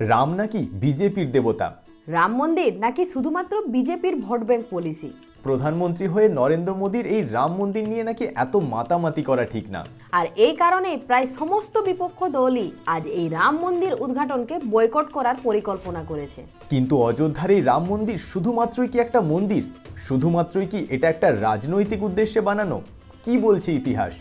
রাম নাকি বিজেপির দেবতা? রাম মন্দির নাকি শুধুমাত্র বিজেপির ভোট ব্যাংক পলিসি? প্রধানমন্ত্রী হয়ে নরেন্দ্র মোদীর এই রাম মন্দির নিয়ে নাকি এত মাতামাতি করা ঠিক না? আর এই কারণে প্রায় সমস্ত বিপক্ষ দলই আজ এই রাম মন্দির উদ্ঘাটনকে বয়কট করার পরিকল্পনা করেছে। কিন্তু অযোধ্যার এই রাম মন্দির শুধুমাত্রই কি একটা মন্দির? শুধুমাত্রই কি এটা একটা রাজনৈতিক উদ্দেশ্যে বানানো? কি বলছে ইতিহাস?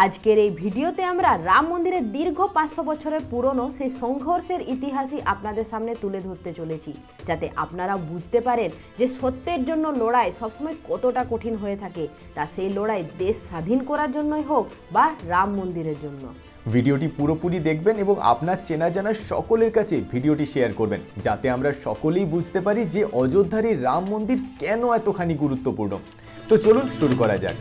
আজকের এই ভিডিওতে আমরা রাম মন্দিরের দীর্ঘ পাঁচশো বছরের পুরনো সেই সংঘর্ষের ইতিহাসই আপনাদের সামনে তুলে ধরতে চলেছি। যাতে আপনারা বুঝতে পারেন যে সত্যের জন্য লড়াই সবসময় কতটা কঠিন হয়ে থাকে, তা সেই লড়াই দেশ স্বাধীন করার জন্যই হোক বা রাম মন্দিরের জন্য। ভিডিওটি পুরোপুরি দেখবেন এবং আপনার চেনা জানা সকলের কাছে ভিডিওটি শেয়ার করবেন, যাতে আমরা সকলেই বুঝতে পারি যে অযোধ্যার রাম মন্দির কেন এতখানি গুরুত্বপূর্ণ। তো চলুন শুরু করা যাক।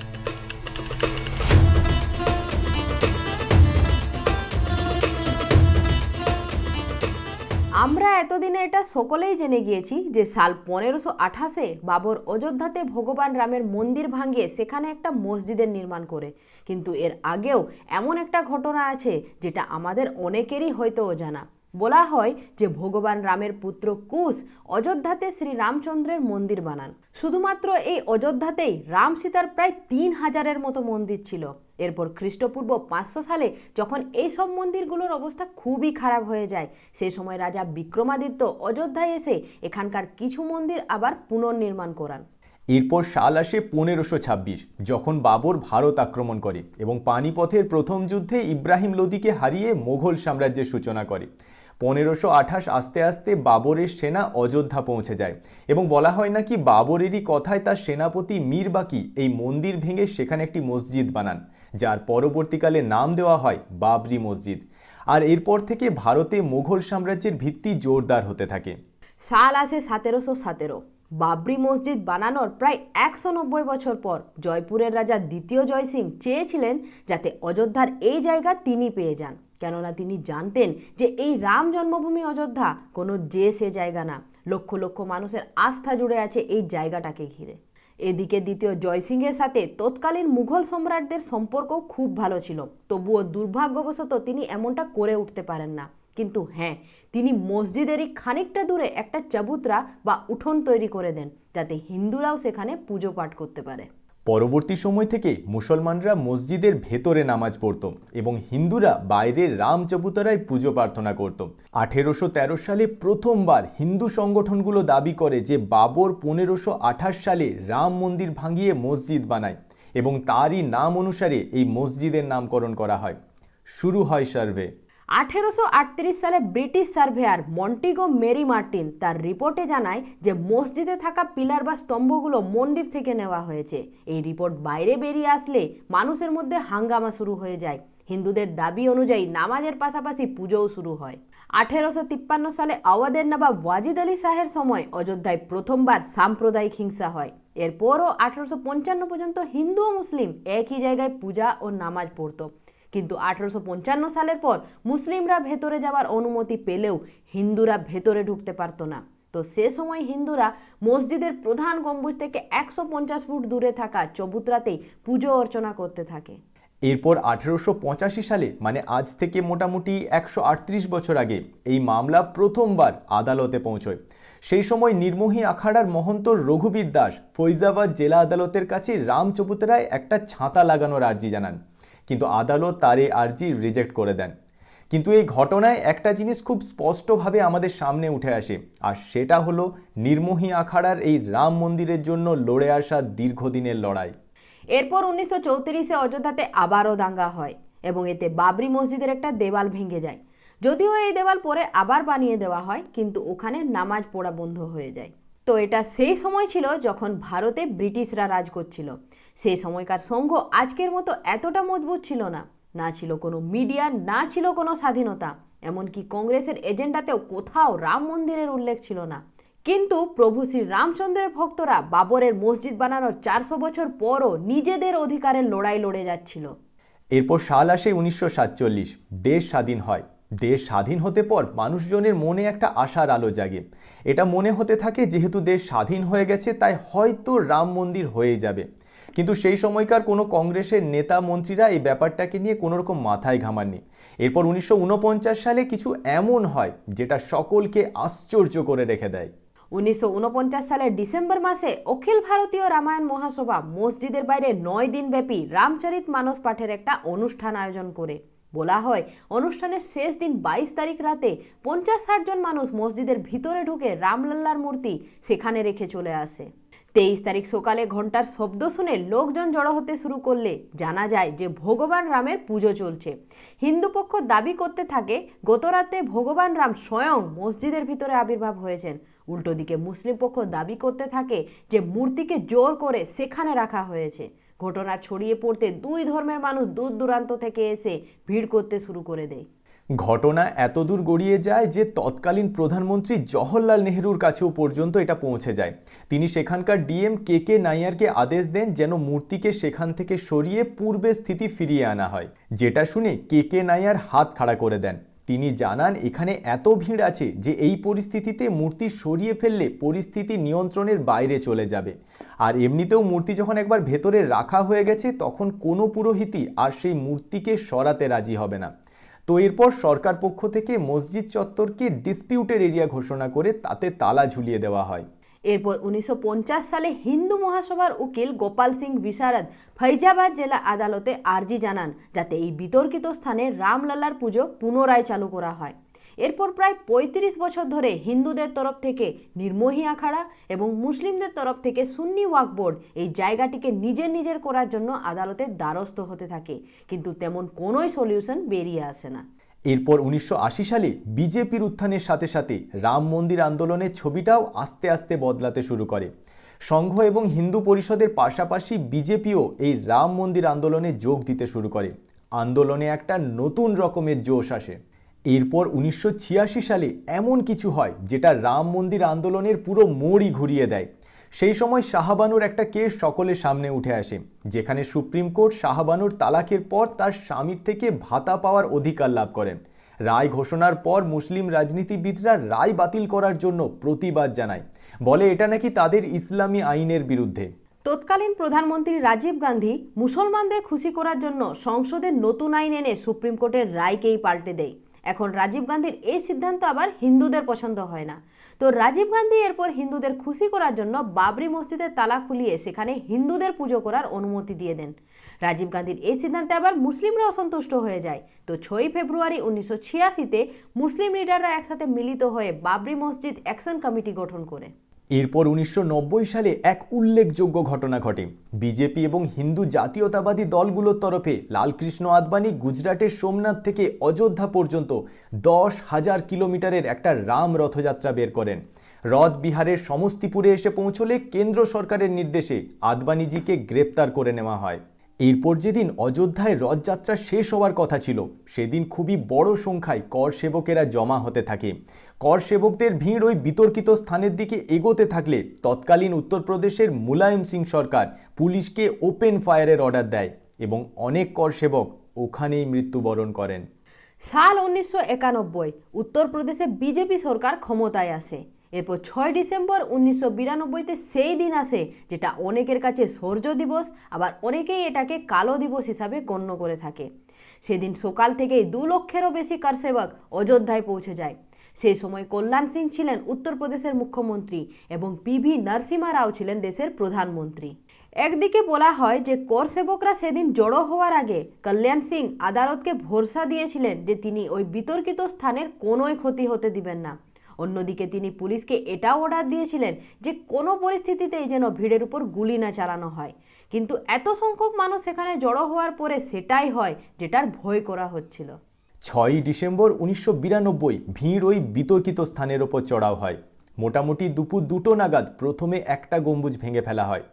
আমরা এতদিনে এটা সকলেই জেনে গিয়েছি যে সাল পনেরোশো আঠাশে বাবর অযোধ্যাতে ভগবান রামের মন্দির ভাঙিয়ে সেখানে একটা মসজিদের নির্মাণ করে। কিন্তু এর আগেও এমন একটা ঘটনা আছে যেটা আমাদের অনেকেরই হয়তো অজানা বলা হয় যে ভগবান রামের পুত্র কুশ অযোধ্যাতে শ্রী রামচন্দ্রের মন্দির বানান। শুধুমাত্র এই অযোধ্যাতেই রাম সীতার প্রায় তিন হাজারের মতো মন্দির ছিল। এরপর খ্রিস্টপূর্ব পাঁচশো সালে যখন এই সব মন্দিরগুলোর অবস্থা খুবই খারাপ হয়ে যায় সেই সময় রাজা বিক্রমাদিত্য অযোধ্যায় এসে এখানকার কিছু মন্দির আবার পুনর্নির্মাণ করান। এরপর সাল আসে পনেরোশো ছাব্বিশ, যখন বাবর ভারত আক্রমণ করে এবং পানিপথের প্রথম যুদ্ধে ইব্রাহিম লোদিকে হারিয়ে মোঘল সাম্রাজ্যের সূচনা করে। পনেরোশো আঠাশ আস্তে আস্তে বাবরের সেনা অযোধ্যা পৌঁছে যায়। এবং বলা হয় নাকি বাবরেরই কথায় তার সেনাপতি মীর বাকি এই মন্দির ভেঙে সেখানে একটি মসজিদ বানান, যার পরবর্তীকালে নাম দেওয়া হয় বাবরি মসজিদ। আর এরপর থেকে ভারতে মোঘল সাম্রাজ্যের ভিত্তি জোরদার হতে থাকে। সাল আসে সতেরোশো সতেরো। বাবরি মসজিদ বানানোর প্রায় একশো নব্বই বছর পর জয়পুরের রাজা দ্বিতীয় জয়সিং চেয়েছিলেন যাতে অযোধ্যার এই জায়গা তিনি পেয়ে যান। কেননা তিনি জানতেন যে এই রাম জন্মভূমি অযোধ্যা কোনো যে সে জায়গা না। লক্ষ লক্ষ মানুষের আস্থা জুড়ে আছে এই জায়গাটাকে ঘিরে। এদিকে দ্বিতীয় জয়সিংহের সাথে তৎকালীন মুঘল সম্রাটদের সম্পর্ক খুব ভালো ছিল। তবুও দুর্ভাগ্যবশত তিনি এমনটা করে উঠতে পারেন না। কিন্তু হ্যাঁ তিনি মসজিদেরই খানিকটা দূরে একটা চাবুতরা বা উঠোন তৈরি করে দেন, যাতে হিন্দুরাও সেখানে পুজো পাঠ করতে পারে। পরবর্তী সময় থেকে মুসলমানরা মসজিদের ভেতরে নামাজ পড়ত এবং হিন্দুরা বাইরের রাম চবুতরায় পুজো প্রার্থনা করত। আঠেরোশো তেরো সালে প্রথমবার হিন্দু সংগঠনগুলো দাবি করে যে বাবর পনেরোশো সালে রাম মন্দির ভাঙিয়ে মসজিদ বানায় এবং তারই নাম অনুসারে এই মসজিদের নামকরণ করা হয়। শুরু হয় সার্ভে। আঠেরোশো আটত্রিশ সালে British surveyor Montgomery Martin তার রিপোর্টে জানায় যে মসজিদে থাকা পিলার বা স্তম্ভগুলো মন্দির থেকে নেওয়া হয়েছে। এই রিপোর্ট বাইরে বেরিয়ে আসলে মানুষের মধ্যে হাঙ্গামা শুরু হয়ে যায়। হিন্দুদের দাবি অনুযায়ী নামাজের পাশাপাশি পুজোও শুরু হয়। আঠেরোশো তিপ্পান্ন সালে আওয়াদের নবাব ওয়াজিদ আলী শাহের সময় অযোধ্যায় প্রথমবার সাম্প্রদায়িক হিংসা হয়। এরপরও আঠেরোশো পঞ্চান্ন পর্যন্ত হিন্দু ও মুসলিম একই জায়গায় পূজা ও নামাজ পড়তো। কিন্তু আঠারোশো পঞ্চান্ন সালের পর মুসলিমরা ভেতরে যাওয়ার অনুমতি পেলেও হিন্দুরা ভেতরে ঢুকতে পারতো না। তো সে সময় হিন্দুরা মসজিদের প্রধান গম্বুজ থেকে একশো পঞ্চাশ ফুট দূরে থাকা চবুতরাতেই পুজো অর্চনা করতে থাকে। এরপর আঠেরোশো পঁচাশি সালে মানে আজ থেকে মোটামুটি একশো আটত্রিশ বছর আগে, এই মামলা প্রথমবার আদালতে পৌঁছয়। সেই সময় নির্মোহী আখাড়ার মহন্ত রঘুবীর দাস ফৈজাবাদ জেলা আদালতের কাছে রাম চবুতরায় একটা ছাতা লাগানোর আর্জি জানান। কিন্তু আদালত তার এই আর্জি রিজেক্ট করে দেন। কিন্তু এই ঘটনায় একটা জিনিস খুব স্পষ্টভাবে আমাদের সামনে উঠে আসে, আর সেটা হলো নির্মোহী আখাড়ার এই রাম মন্দিরের জন্য লড়ে আসা দীর্ঘদিনের লড়াই। এরপর উনিশশো চৌত্রিশে অযোধ্যাতে আবারও দাঙ্গা হয় এবং এতে বাবরি মসজিদের একটা দেওয়াল ভেঙে যায়। যদিও এই দেওয়াল পরে আবার বানিয়ে দেওয়া হয়, কিন্তু ওখানে নামাজ পড়া বন্ধ হয়ে যায়। তো এটা সেই সময় ছিল যখন ভারতে ব্রিটিশরা রাজ করছিল। সেই সময়কার সংঘ আজকের মতো এতটা মজবুত ছিল না। না ছিল কোনো মিডিয়া, না ছিল কোনো স্বাধীনতা। এমনকি কংগ্রেসের এজেন্ডাতেও কোথাও রাম মন্দিরের উল্লেখ ছিল না। কিন্তু প্রভু শ্রী রামচন্দ্রের ভক্তরা বাবরের মসজিদ বানানোর চারশো বছর পরও নিজেদের অধিকারের লড়াই লড়ে যাচ্ছিল। এরপর সাল আসে উনিশশো সাতচল্লিশ। দেশ স্বাধীন হয়। দেশ স্বাধীন হতে পর মানুষজনের মনে একটা আশার আলো জাগে। এটা মনে হতে থাকে যেহেতু দেশ স্বাধীন হয়ে গেছে, তাই হয়তো রাম মন্দির হয়ে যাবে। কিন্তু সেই সময়কার কোনো কংগ্রেসের নেতা মন্ত্রীরা এই ব্যাপারটাকে নিয়ে কোনো রকম মাথায় ঘামাননি। এরপর উনিশশো উনপঞ্চাশ সালে কিছু এমন হয় যেটা সকলকে আশ্চর্য করে রেখে দেয়। উনিশশো উনপঞ্চাশ সালের ডিসেম্বর মাসে অখিল ভারতীয় রামায়ণ মহাসভা মসজিদের বাইরে নয় দিনব্যাপী রামচরিত মানস পাঠের একটা অনুষ্ঠান আয়োজন করে। বলা হয়, অনুষ্ঠানের শেষ দিন বাইশ তারিখ রাতে পঞ্চাশ ষাট জন মানুষ মসজিদের ভিতরে ঢুকে রামলাল্লার মূর্তি সেখানে রেখে চলে আসে। তেইশ তারিখ সকালে ঘণ্টার শব্দ শুনে লোকজন জড়ো হতে শুরু করলে জানা যায় যে ভগবান রামের পুজো চলছে। হিন্দু পক্ষ দাবি করতে থাকে, গতরাতে ভগবান রাম স্বয়ং মসজিদের ভিতরে আবির্ভাব হয়েছেন। উল্টো দিকে মুসলিম পক্ষ দাবি করতে থাকে যে মূর্তিকে জোর করে সেখানে রাখা হয়েছে। ঘটনা ছড়িয়ে পড়তে দুই ধর্মের মানুষ দূর দূরান্ত থেকে এসে ভিড় করতে শুরু করে দেয়। ঘটনা এতদূর গড়িয়ে যায় যে তৎকালীন প্রধানমন্ত্রী জওহরলাল নেহরুর কাছেও পর্যন্ত এটা পৌঁছে যায়। তিনি সেখানকার ডিএম কে কে নাইয়ারকে আদেশ দেন যেন মূর্তিকে সেখান থেকে সরিয়ে পূর্বে স্থিতি ফিরিয়ে আনা হয়। যেটা শুনে কে কে নাইয়ার হাত খাড়া করে দেন। তিনি জানান, এখানে এত ভিড় আছে যে এই পরিস্থিতিতে মূর্তি সরিয়ে ফেললে পরিস্থিতি নিয়ন্ত্রণের বাইরে চলে যাবে। আর এমনিতেও মূর্তি যখন একবার ভেতরে রাখা হয়ে গেছে, তখন কোনো পুরোহিতই আর সেই মূর্তিকে সরাতে রাজি হবে না। তো এরপর সরকার পক্ষ থেকে মসজিদ চত্বরকে ডিসপিউটেড এরিয়া ঘোষণা করে তাতে তালা ঝুলিয়ে দেওয়া হয়। এরপর উনিশশো পঞ্চাশ সালে হিন্দু মহাসভার উকিল গোপাল সিং বিশারদ ফৈজাবাদ জেলা আদালতে আর্জি জানান, যাতে এই বিতর্কিত স্থানে রামলালার পুজো পুনরায় চালু করা হয়। এরপর প্রায় ৩৫ বছর ধরে হিন্দুদের তরফ থেকে নির্মোহী আখাড়া এবং মুসলিমদের তরফ থেকে সুন্নি ওয়াক বোর্ড এই জায়গাটিকে নিজের নিজের করার জন্য আদালতের দ্বারস্থ হতে থাকে। কিন্তু তেমন কোনোই সলিউশন বেরিয়ে আসে না। এরপর উনিশশো সালে বিজেপির উত্থানের সাথে সাথে রাম মন্দির আন্দোলনের ছবিটাও আস্তে আস্তে বদলাতে শুরু করে। সংঘ এবং হিন্দু পরিষদের পাশাপাশি বিজেপিও এই রাম মন্দির আন্দোলনে যোগ দিতে শুরু করে। আন্দোলনে একটা নতুন রকমের জোশ আসে। এরপর উনিশশো ছিয়াশি সালে এমন কিছু হয় যেটা রাম মন্দির আন্দোলনের পুরো মোড়ই ঘুরিয়ে দেয়। সেই সময় শাহবানুর একটা কেস সকলের সামনে উঠে আসে, যেখানে সুপ্রিম কোর্ট শাহবানুর তালাকের পর তার স্বামীর থেকে ভাতা পাওয়ার অধিকার লাভ করেন। রায় ঘোষণার পর মুসলিম রাজনীতিবিদরা রায় বাতিল করার জন্য প্রতিবাদ জানায়। বলে এটা নাকি তাদের ইসলামী আইনের বিরুদ্ধে। তৎকালীন প্রধানমন্ত্রী রাজীব গান্ধী মুসলমানদের খুশি করার জন্য সংসদে নতুন আইন এনে সুপ্রিম কোর্টের রায়কেই পাল্টে দেয়। এখন রাজীব গান্ধীর এই সিদ্ধান্ত আবার হিন্দুদের পছন্দ হয় না। তো রাজীব গান্ধী এরপর হিন্দুদের খুশি করার জন্য বাবরি মসজিদের তালা খুলিয়ে সেখানে হিন্দুদের পুজো করার অনুমতি দিয়ে দেন। রাজীব গান্ধীর এই সিদ্ধান্তে আবার মুসলিমরা অসন্তুষ্ট হয়ে যায়। তো ছয়ই ফেব্রুয়ারি উনিশশো ছিয়াশিতে মুসলিম লিডাররা একসাথে মিলিত হয়ে বাবরি মসজিদ অ্যাকশন কমিটি গঠন করে। এরপর উনিশশো নব্বই সালে এক উল্লেখযোগ্য ঘটনা ঘটে। বিজেপি এবং হিন্দু জাতীয়তাবাদী দলগুলোর তরফে লালকৃষ্ণ আদবানি গুজরাটের সোমনাথ থেকে অযোধ্যা পর্যন্ত দশ হাজার কিলোমিটারের একটা রাম রথযাত্রা বের করেন। রথ বিহারের সমস্তিপুরে এসে পৌঁছলে কেন্দ্র সরকারের নির্দেশে আদবানিজিকে গ্রেপ্তার করে নেওয়া হয়। এরপর যেদিন অযোধ্যায় রথযাত্রা শেষ হওয়ার কথা ছিল, সেদিন খুবই বড় সংখ্যায় কর সেবকেরা জমা হতে থাকে। কর সেবকদের ভিড় ওই বিতর্কিত স্থানের দিকে এগোতে থাকলে তৎকালীন উত্তরপ্রদেশের মুলায়ম সিং সরকার পুলিশকে ওপেন ফায়ারের অর্ডার দেয় এবং অনেক কর সেবক ওখানেই মৃত্যুবরণ করেন। সাল উনিশশো একানব্বই, উত্তরপ্রদেশে বিজেপি সরকার ক্ষমতায় আসে। এরপর ছয় ডিসেম্বর উনিশশো বিরানব্বইতে সেই দিন আসে যেটা অনেকের কাছে সৌর্য দিবস, আবার অনেকেই এটাকে কালো দিবস হিসাবে গণ্য করে থাকে। সেদিন সকাল থেকেই দু লক্ষেরও বেশি কারসেবক অযোধ্যায় পৌঁছে যায়। সেই সময় কল্যাণ সিং ছিলেন উত্তরপ্রদেশের মুখ্যমন্ত্রী এবং পিভি নরসিমা রাও ছিলেন দেশের প্রধানমন্ত্রী। একদিকে বলা হয় যে কর সেবকরা সেদিন জড়ো হওয়ার আগে কল্যাণ সিং আদালতকে ভরসা দিয়েছিলেন যে তিনি ওই বিতর্কিত স্থানের কোনোই ক্ষতি হতে দিবেন না। অন্যদিকে তিনি পুলিশকে এটাও অর্ডার দিয়েছিলেন যে কোনো পরিস্থিতিতেই যেন ভিড়ের উপর গুলি না চালানো হয়। কিন্তু এত সংখ্যক মানুষ সেখানে জড়ো হওয়ার পরে সেটাই হয় যেটার ভয় করা হচ্ছিল। ছয়ই ডিসেম্বর উনিশশো বিরানব্বই ভিড় ওই বিতর্কিত স্থানের ওপর চড়াও হয়। মোটামুটি দুপুর দুটো নাগাদ প্রথমে একটা গম্বুজ ভেঙে ফেলা হয়।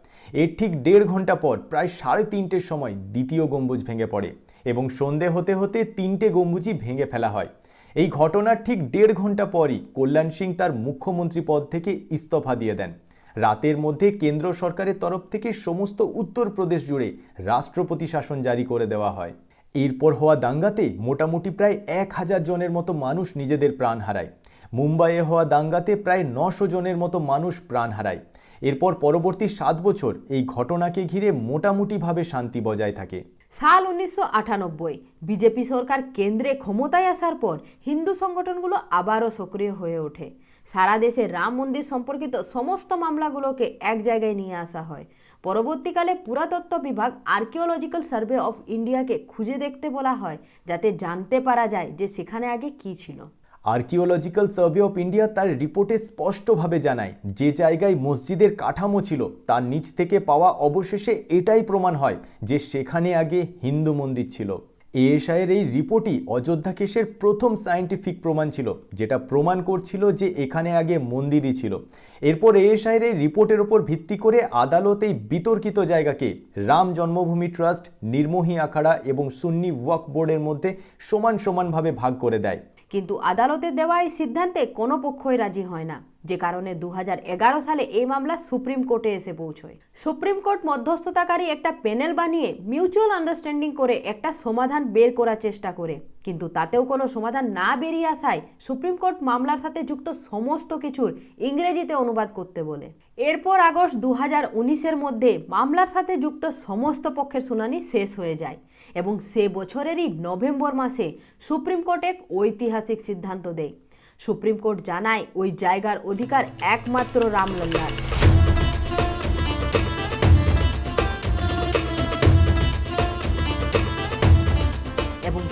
এর ঠিক দেড় ঘণ্টা পর প্রায় সাড়ে তিনটের সময় দ্বিতীয় গম্বুজ ভেঙে পড়ে এবং সন্ধে হতে হতে তিনটে গম্বুজই ভেঙে ফেলা হয়। এই ঘটনার ঠিক দেড় ঘণ্টা পরই কল্যাণ সিং তার মুখ্যমন্ত্রী পদ থেকে ইস্তফা দিয়ে দেন। রাতের মধ্যে কেন্দ্র সরকারের তরফ থেকে সমস্ত উত্তরপ্রদেশ জুড়ে রাষ্ট্রপতি শাসন জারি করে দেওয়া হয়। এরপর হওয়া দাঙ্গাতে মোটামুটি প্রায় এক হাজার জনের মতো মানুষ নিজেদের প্রাণ হারায়। মুম্বাইয়ে হওয়া দাঙ্গাতে প্রায় নশো জনের মতো মানুষ প্রাণ হারায়। এরপর পরবর্তী সাত বছর এই ঘটনাকে ঘিরে মোটামুটিভাবে শান্তি বজায় থাকে। সাল উনিশশো আটানব্বই, বিজেপি সরকার কেন্দ্রে ক্ষমতায় আসার পর হিন্দু সংগঠনগুলো আবারও সক্রিয় হয়ে ওঠে। সারা দেশে রাম মন্দির সম্পর্কিত সমস্ত মামলাগুলোকে এক জায়গায় নিয়ে আসা হয়। পরবর্তীকালে পুরাতত্ত্ব বিভাগ আর্কিওলজিক্যাল সার্ভে অফ ইন্ডিয়াকে খুঁজে দেখতে বলা হয়, যাতে জানতে পারা যায় যে সেখানে আগে কী ছিল। আর্কিওলজিক্যাল সার্ভে অফ ইন্ডিয়া তার রিপোর্টে স্পষ্টভাবে জানায়, যে জায়গায় মসজিদের কাঠামো ছিল, তার নিচ থেকে পাওয়া অবশেষে এটাই প্রমাণ হয় যে সেখানে আগে হিন্দু মন্দির ছিল। এএসআইয়ের এই রিপোর্টই অযোধ্যা কেসের প্রথম সায়েন্টিফিক প্রমাণ ছিল, যেটা প্রমাণ করছিল যে এখানে আগে মন্দিরই ছিল। এরপর এএসআইয়ের এই রিপোর্টের ওপর ভিত্তি করে আদালত এই বিতর্কিত জায়গাকে রাম জন্মভূমি ট্রাস্ট, নির্মোহী আখাড়া এবং সুন্নি ওয়াক বোর্ডের মধ্যে সমান সমানভাবে ভাগ করে দেয়। কিন্তু আদালতের দেওয়া এই সিদ্ধান্তে কোনো পক্ষই রাজি হয় না। যে কারণে দু হাজার এগারো সালে এই মামলা সুপ্রিম কোর্টে এসে পৌঁছয়। সুপ্রিম কোর্ট মধ্যস্থতাকারী একটা প্যানেল বানিয়ে মিউচুয়াল আন্ডারস্ট্যান্ডিং করে একটা সমাধান বের করার চেষ্টা করে। কিন্তু তাতেও কোনো সমাধান না বেরিয়ে আসায় সুপ্রিম কোর্ট মামলার সাথে যুক্ত সমস্ত কিছুর ইংরেজিতে অনুবাদ করতে বলে। এরপর আগস্ট দু হাজার উনিশের মধ্যে মামলার সাথে যুক্ত সমস্ত পক্ষের শুনানি শেষ হয়ে যায় এবং সে বছরেরই নভেম্বর মাসে সুপ্রিম কোর্ট এক ঐতিহাসিক সিদ্ধান্ত দেয়। সুপ্রিম কোর্ট জানায় ওই জায়গার অধিকার একমাত্র রামলাল্লার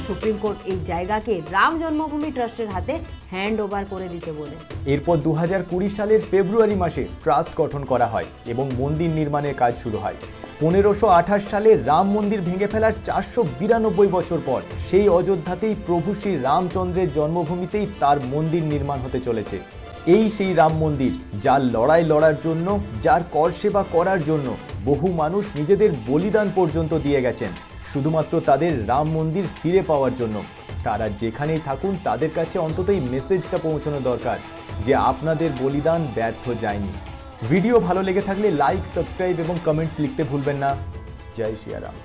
সুপ্রিম কোর্ট এই জায়গাকে রাম জন্মভূমি ট্রাস্টের হাতে হ্যান্ড ওভার করে দিতে বলে। এরপর দু সালের ফেব্রুয়ারি মাসে ট্রাস্ট গঠন করা হয় এবং মন্দির নির্মাণের কাজ শুরু হয়। পনেরোশো আঠাশ সালে রাম মন্দির ভেঙে ফেলার চারশো বিরানব্বই বছর পর সেই অযোধ্যাতেই প্রভু শ্রী রামচন্দ্রের জন্মভূমিতেই তার মন্দির নির্মাণ হতে চলেছে। এই সেই রাম মন্দির, যার লড়াই লড়ার জন্য, যার কর সেবা করার জন্য বহু মানুষ নিজেদের বলিদান পর্যন্ত দিয়ে গেছেন। শুধুমাত্র তাদের রাম মন্দির ফিরে পাওয়ার জন্য। তারা যেখানেই থাকুন, তাদের কাছে অন্তত এই মেসেজটা পৌঁছানো দরকার, যে আপনাদের বলিদান ব্যর্থ যায়নি। ভিডিও ভালো লেগে থাকলে লাইক সাবস্ক্রাইব এবং কমেন্টস লিখতে ভুলবেন না। জয় শ্রীরাম